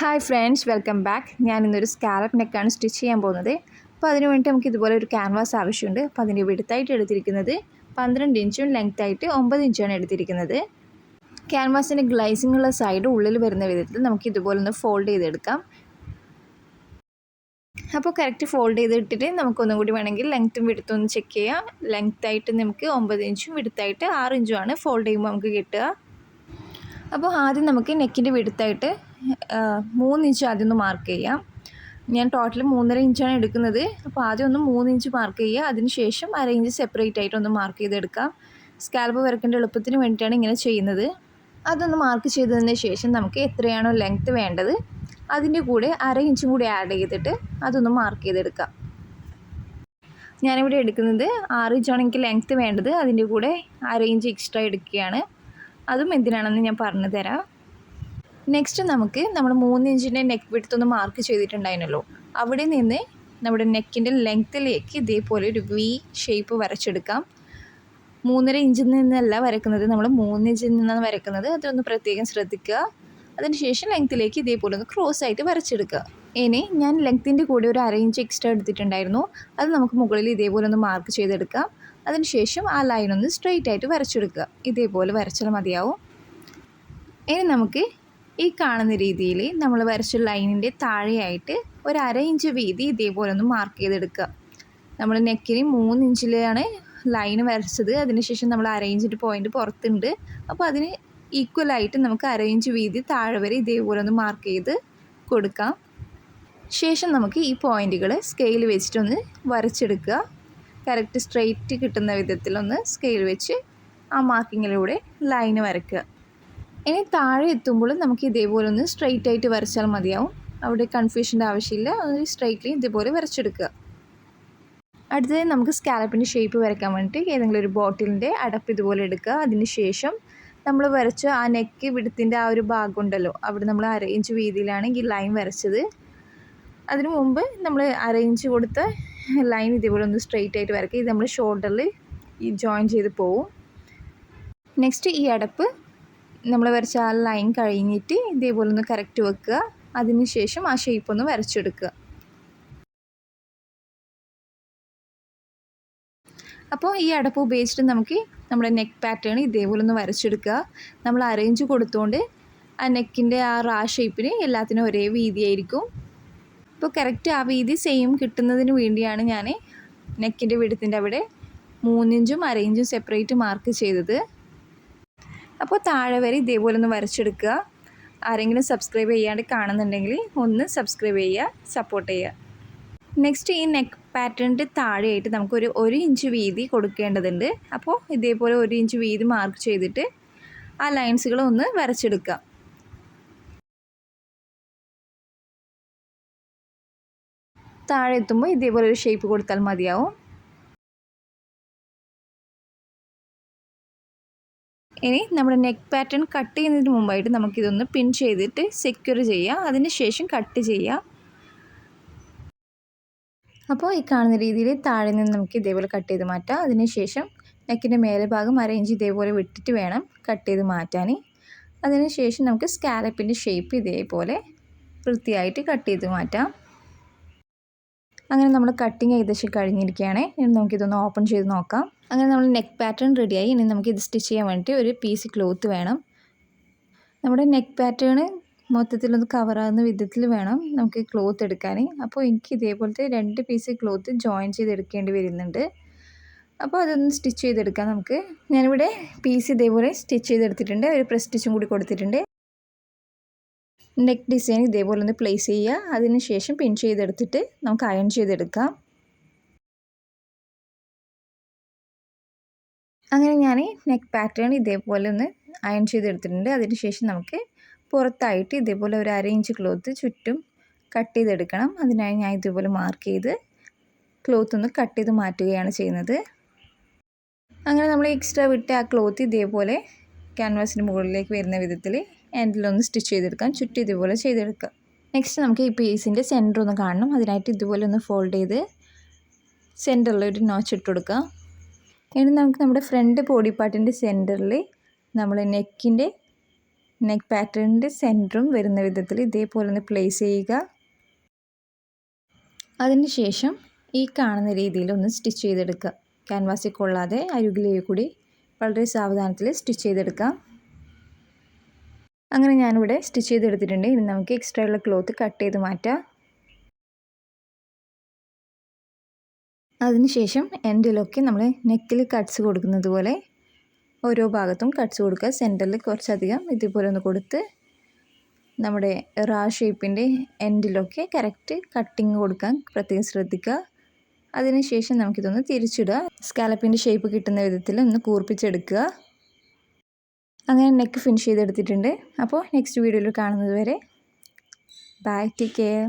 Hi friends welcome back ഞാൻ ഇന്നൊരു scallop നെക്കാണ് സ്റ്റിച്ച് ചെയ്യാൻ പോകുന്നത്. അപ്പോൾ അതിന് വേണ്ടി നമുക്ക് ഇതുപോലെ ഒരു ക്യാൻവാസ് ആവശ്യമുണ്ട്. അപ്പോൾ അതിന്റെ വിടുത്തായിട്ട് എടുത്തിരിക്കുന്നത് പന്ത്രണ്ട് ഇഞ്ചും ലെങ്ത് ആയിട്ട് ഒമ്പത് ഇഞ്ചാണ് എടുത്തിരിക്കുന്നത്. ക്യാൻവാസിന്റെ ഗ്ലൈസിംഗ് ഉള്ള സൈഡ് ഉള്ളിൽ വരുന്ന വിധത്തിൽ നമുക്ക് ഇതുപോലെ ഒന്ന് ഫോൾഡ് ചെയ്തെടുക്കാം. അപ്പോൾ കറക്റ്റ് ഫോൾഡ് ചെയ്തിട്ടിട്ട് നമുക്കൊന്നും കൂടി വേണമെങ്കിൽ ലെങ്ത്തും വിടുത്തും ഒന്ന് ചെക്ക് ചെയ്യാം. ലെങ്ത് ആയിട്ട് നമുക്ക് ഒമ്പത് ഇഞ്ചും വിടുത്തായിട്ട് ആറ് ഇഞ്ചുമാണ് ഫോൾഡ് ചെയ്യുമ്പോൾ നമുക്ക് കിട്ടുക. അപ്പോൾ ആദ്യം നമുക്ക് നെക്കിന്റെ വിടുത്തായിട്ട് മൂന്ന് ഇഞ്ച് ആദ്യം ഒന്ന് മാർക്ക് ചെയ്യാം. ഞാൻ ടോട്ടൽ മൂന്നര ഇഞ്ചാണ് എടുക്കുന്നത്. അപ്പോൾ ആദ്യം ഒന്ന് മൂന്ന് ഇഞ്ച് മാർക്ക് ചെയ്യുക. അതിന് ശേഷം അര ഇഞ്ച് സെപ്പറേറ്റ് ആയിട്ട് ഒന്ന് മാർക്ക് ചെയ്തെടുക്കാം. സ്കാൽപ്പ് വരക്കേണ്ട എളുപ്പത്തിന് വേണ്ടിയിട്ടാണ് ഇങ്ങനെ ചെയ്യുന്നത്. അതൊന്ന് മാർക്ക് ചെയ്തതിന് ശേഷം നമുക്ക് എത്രയാണോ ലെങ്ത്ത് വേണ്ടത് അതിന്റെ കൂടെ അര ഇഞ്ചും കൂടി ആഡ് ചെയ്തിട്ട് അതൊന്ന് മാർക്ക് ചെയ്തെടുക്കാം. ഞാനിവിടെ എടുക്കുന്നത് ആറ് ഇഞ്ചാണ് എനിക്ക് ലെങ്ത്ത് വേണ്ടത്. അതിന്റെ കൂടെ അര ഇഞ്ച് എക്സ്ട്രാ എടുക്കുകയാണ്. അതും എന്തിനാണെന്ന് ഞാൻ പറഞ്ഞു തരാം നെക്സ്റ്റ് നമുക്ക് നമ്മൾ മൂന്ന് ഇഞ്ചിന്റെ നെക്ക് വിടുത്ത് ഒന്ന് മാർക്ക് ചെയ്തിട്ടുണ്ടായിരുന്നല്ലോ. അവിടെ നിന്ന് നമ്മുടെ നെക്കിന്റെ ലെങ്ത്തിലേക്ക് ഇതേപോലെ ഒരു വി ഷേപ്പ് വരച്ചെടുക്കാം. മൂന്നര ഇഞ്ചിൽ നിന്നല്ല വരക്കുന്നത് നമ്മൾ മൂന്ന് ഇഞ്ചിൽ നിന്നാണ് വരക്കുന്നത്. അതൊന്ന് പ്രത്യേകം ശ്രദ്ധിക്കുക. അതിനുശേഷം ലെങ്ത്തിലേക്ക് ഇതേപോലെ ഒന്ന് ക്രോസ് ആയിട്ട് വരച്ചെടുക്കുക. ഇനി ഞാൻ ലെങ്ത്തിന്റെ കൂടെ ഒരു അര ഇഞ്ച് എക്സ്ട്രാ എടുത്തിട്ടുണ്ടായിരുന്നു. അത് നമുക്ക് മുകളിൽ ഇതേപോലെ ഒന്ന് മാർക്ക് ചെയ്തെടുക്കാം. അതിനുശേഷം ആ ലൈൻ ഒന്ന് സ്ട്രെയിറ്റ് ആയിട്ട് വരച്ചെടുക്കുക. ഇതേപോലെ വരച്ചാൽ മതിയാവും. ഇനി നമുക്ക് ഈ കാണുന്ന രീതിയിൽ നമ്മൾ വരച്ച ലൈനിന്റെ താഴെയായിട്ട് ഒരു അര ഇഞ്ച് വീതി ഇതേപോലെ ഒന്ന് മാർക്ക് ചെയ്തെടുക്കുക. നമ്മൾ നെക്കിന് മൂന്ന് ഇഞ്ചിലാണ് ലൈൻ വരച്ചത്. അതിനുശേഷം നമ്മൾ അര ഇഞ്ചിന്റെ പോയിന്റ് പുറത്തുണ്ട്. അപ്പോൾ അതിന് ഈക്വലായിട്ട് നമുക്ക് അര ഇഞ്ച് വീതി താഴെ വരെ ഇതേപോലെ ഒന്ന് മാർക്ക് ചെയ്ത് കൊടുക്കാം. ശേഷം നമുക്ക് ഈ പോയിന്റുകൾ സ്കെയിൽ വെച്ചിട്ടൊന്ന് വരച്ചെടുക്കുക. കറക്റ്റ് സ്ട്രെയിറ്റ് കിട്ടുന്ന വിധത്തിലൊന്ന് സ്കെയിൽ വെച്ച് ആ മാർക്കിങ്ങിലൂടെ ലൈന് വരയ്ക്കുക. ഇനി താഴെ എത്തുമ്പോൾ നമുക്ക് ഇതേപോലെ ഒന്ന് സ്ട്രെയിറ്റ് ആയിട്ട് വരച്ചാൽ മതിയാവും. അവിടെ കൺഫ്യൂഷന്റെ ആവശ്യമില്ല. സ്ട്രെയിറ്റ്ലി ഇതേപോലെ വരച്ചെടുക്കുക. അടുത്തത് നമുക്ക് സ്കാലപ്പിന്റെ ഷേപ്പ് വരയ്ക്കാൻ വേണ്ടിയിട്ട് ഏതെങ്കിലും ഒരു ബോട്ടിലിന്റെ അടപ്പ് ഇതുപോലെ എടുക്കുക. അതിന് ശേഷം നമ്മൾ വരച്ച ആ നെക്ക് വിടുത്തിന്റെ ആ ഒരു ഭാഗമുണ്ടല്ലോ അവിടെ നമ്മൾ അരയിഞ്ച് വീതിയിലാണ് ഈ ലൈൻ വരച്ചത്. അതിനു മുമ്പ് നമ്മൾ അരയിഞ്ച് കൊടുത്ത ലൈൻ ഇതേപോലെ ഒന്ന് സ്ട്രെയിറ്റ് ആയിട്ട് വരയ്ക്കുക. ഇത് നമ്മൾ ഷോൾഡറിൽ ഈ ജോയിൻ ചെയ്ത് പോവും. നെക്സ്റ്റ് ഈ അടപ്പ് നമ്മൾ വരച്ച ആ ലൈൻ കഴിഞ്ഞിട്ട് ഇതേപോലെ ഒന്ന് കറക്റ്റ് വെക്കുക അതിനുശേഷം ആ ഷേപ്പ് ഒന്ന് വരച്ചെടുക്കുക. അപ്പോൾ ഈ അടപ്പ് ഉപയോഗിച്ചിട്ട് നമുക്ക് നമ്മുടെ നെക്ക് പാറ്റേൺ ഇതേപോലെ ഒന്ന് വരച്ചെടുക്കുക. നമ്മൾ അറേഞ്ച് കൊടുത്തുകൊണ്ട് ആ നെക്കിന്റെ ആ റാ ഷേപ്പിന് എല്ലാത്തിനും ഒരേ വീതിയായിരിക്കും. അപ്പോൾ കറക്റ്റ് ആ വീതി സെയിം കിട്ടുന്നതിന് വേണ്ടിയാണ് ഞാൻ നെക്കിന്റെ വിടത്തിന്റെ അവിടെ മൂന്നിഞ്ചും അരയിഞ്ചും സെപ്പറേറ്റ് മാർക്ക് ചെയ്തത്. അപ്പോൾ താഴെ വരെ ഇതേപോലെ ഒന്ന് വരച്ചെടുക്കുക. ആരെങ്കിലും സബ്സ്ക്രൈബ് ചെയ്യാണ്ട് കാണുന്നുണ്ടെങ്കിൽ ഒന്ന് സബ്സ്ക്രൈബ് ചെയ്യുക സപ്പോർട്ട് ചെയ്യുക. നെക്സ്റ്റ് ഈ നെക്ക് പാറ്റേണിന്റെ താഴെയായിട്ട് നമുക്കൊരു ഒരു ഇഞ്ച് വീതി കൊടുക്കേണ്ടതുണ്ട്. അപ്പോൾ ഇതേപോലെ ഒരു ഇഞ്ച് വീതി മാർക്ക് ചെയ്തിട്ട് ആ ലൈൻസുകൾ ഒന്ന് വരച്ചെടുക്കുക. താഴെ എത്തുമ്പോൾ ഇതേപോലെ ഒരു ഷേപ്പ് കൊടുത്താൽ മതിയാവും. ഇനി നമ്മുടെ നെക്ക് പാറ്റേൺ കട്ട് ചെയ്യുന്നതിന് മുമ്പായിട്ട് നമുക്കിതൊന്ന് പിൻ ചെയ്തിട്ട് സെക്യൂർ ചെയ്യാം. അതിന് ശേഷം കട്ട് ചെയ്യാം. അപ്പോൾ ഈ കാണുന്ന രീതിയിൽ താഴെ നിന്ന് നമുക്ക് ഇതേപോലെ കട്ട് ചെയ്ത് മാറ്റാം. അതിന് ശേഷം നെക്കിന്റെ മേലെ ഭാഗം ഇഞ്ച് ഇതേപോലെ വിട്ടിട്ട് വേണം കട്ട് ചെയ്ത് മാറ്റാൻ. അതിന് ശേഷം നമുക്ക് സ്കാലപ്പിന്റെ ഷേപ്പ് ഇതേപോലെ വൃത്തിയായിട്ട് കട്ട് ചെയ്ത് മാറ്റാം. അങ്ങനെ നമ്മൾ കട്ടിങ് ഏകദേശം കഴിഞ്ഞിരിക്കുകയാണ്. ഇനി നമുക്കിതൊന്ന് ഓപ്പൺ ചെയ്ത് നോക്കാം. അങ്ങനെ നമ്മൾ നെക്ക് പാറ്റേൺ റെഡിയായി ഇനി നമുക്ക് ഇത് സ്റ്റിച്ച് ചെയ്യാൻ വേണ്ടി ഒരു പീസ് ക്ലോത്ത് വേണം. നമ്മുടെ നെക്ക് പാറ്റേൺ മൊത്തത്തിലൊന്ന് കവറാകുന്ന വിധത്തിൽ വേണം നമുക്ക് ക്ലോത്ത് എടുക്കാൻ അപ്പോൾ എനിക്ക് ഇതേപോലത്തെ രണ്ട് പീസ് ക്ലോത്ത് ജോയിൻ ചെയ്തെടുക്കേണ്ടി വരുന്നുണ്ട്. അപ്പോൾ അതൊന്ന് സ്റ്റിച്ച് ചെയ്തെടുക്കാം നമുക്ക്. ഞാനിവിടെ പീസ് ഇതേപോലെ സ്റ്റിച്ച് ചെയ്തെടുത്തിട്ടുണ്ട്. ഒരു പ്രസ് സ്റ്റിച്ചും കൂടി കൊടുത്തിട്ടുണ്ട്. നെക്ക് ഡിസൈൻ ഇതേപോലെ ഒന്ന് പ്ലേസ് ചെയ്യുക. അതിന് ശേഷം പിൻ ചെയ്തെടുത്തിട്ട് നമുക്ക് അയൺ ചെയ്തെടുക്കാം. അങ്ങനെ ഞാൻ നെക്ക് പാറ്റേൺ ഇതേപോലെ ഒന്ന് അയൺ ചെയ്തെടുത്തിട്ടുണ്ട്. അതിന് ശേഷം നമുക്ക് പുറത്തായിട്ട് ഇതേപോലെ ഒരു അര ഇഞ്ച് ക്ലോത്ത് ചുറ്റും കട്ട് ചെയ്തെടുക്കണം. അതിനായി ഞാൻ ഇതുപോലെ മാർക്ക് ചെയ്ത് ക്ലോത്ത് ഒന്ന് കട്ട് ചെയ്ത് മാറ്റുകയാണ് ചെയ്യുന്നത്. അങ്ങനെ നമ്മൾ എക്സ്ട്രാ വിട്ട് ആ ക്ലോത്ത് ഇതേപോലെ ക്യാൻവാസിന് മുകളിലേക്ക് വരുന്ന വിധത്തിൽ എൻഡിലൊന്ന് സ്റ്റിച്ച് ചെയ്തെടുക്കാം ചുറ്റും ഇതുപോലെ ചെയ്തെടുക്കാം. നെക്സ്റ്റ് നമുക്ക് ഈ പീസിന്റെ സെന്റർ ഒന്ന് കാണണം. അതിനായിട്ട് ഇതുപോലെ ഒന്ന് ഫോൾഡ് ചെയ്ത് സെന്ററിൽ ഒരു നോച്ച് ഇട്ട് കൊടുക്കുക. ഇനി നമുക്ക് നമ്മുടെ ഫ്രണ്ട് ബോഡി പാർട്ടിന്റെ സെന്ററിൽ നമ്മൾ നെക്കിന്റെ നെക്ക് പാറ്റേണിന്റെ സെന്ററും വരുന്ന വിധത്തിൽ ഇതേപോലെ ഒന്ന് പ്ലേസ് ചെയ്യുക. അതിനുശേഷം ഈ കാണുന്ന രീതിയിൽ ഒന്ന് സ്റ്റിച്ച് ചെയ്തെടുക്കുക. ക്യാൻവാസിൽ കൊള്ളാതെ അരുകിലേ കൂടി വളരെ സാവധാനത്തിൽ സ്റ്റിച്ച് ചെയ്തെടുക്കാം. അങ്ങനെ ഞാനിവിടെ സ്റ്റിച്ച് ചെയ്തെടുത്തിട്ടുണ്ട്. ഇനി നമുക്ക് എക്സ്ട്രാ ഉള്ള ക്ലോത്ത് കട്ട് ചെയ്ത് മാറ്റാം. അതിനുശേഷം എൻഡിലൊക്കെ നമ്മൾ നെക്കിൽ കട്ട്സ് കൊടുക്കുന്നത് പോലെ ഓരോ ഭാഗത്തും കട്ട്സ് കൊടുക്കുക. സെന്ററിൽ കുറച്ചധികം ഇതുപോലെ ഒന്ന് കൊടുത്ത് നമ്മുടെ റാ ഷേപ്പിന്റെ എൻഡിലൊക്കെ കറക്റ്റ് കട്ടിങ് കൊടുക്കാൻ പ്രത്യേകം ശ്രദ്ധിക്കുക. അതിനുശേഷം നമുക്കിതൊന്ന് തിരിച്ചിടുക. സ്കാലപ്പിന്റെ ഷേപ്പ് കിട്ടുന്ന വിധത്തിൽ ഒന്ന് കൂർപ്പിച്ചെടുക്കുക. അങ്ങനെ നെക്ക് ഫിനിഷ് ചെയ്തെടുത്തിട്ടുണ്ട്. അപ്പോൾ നെക്സ്റ്റ് വീഡിയോയിൽ കാണുന്നത് വരെ. Bye take care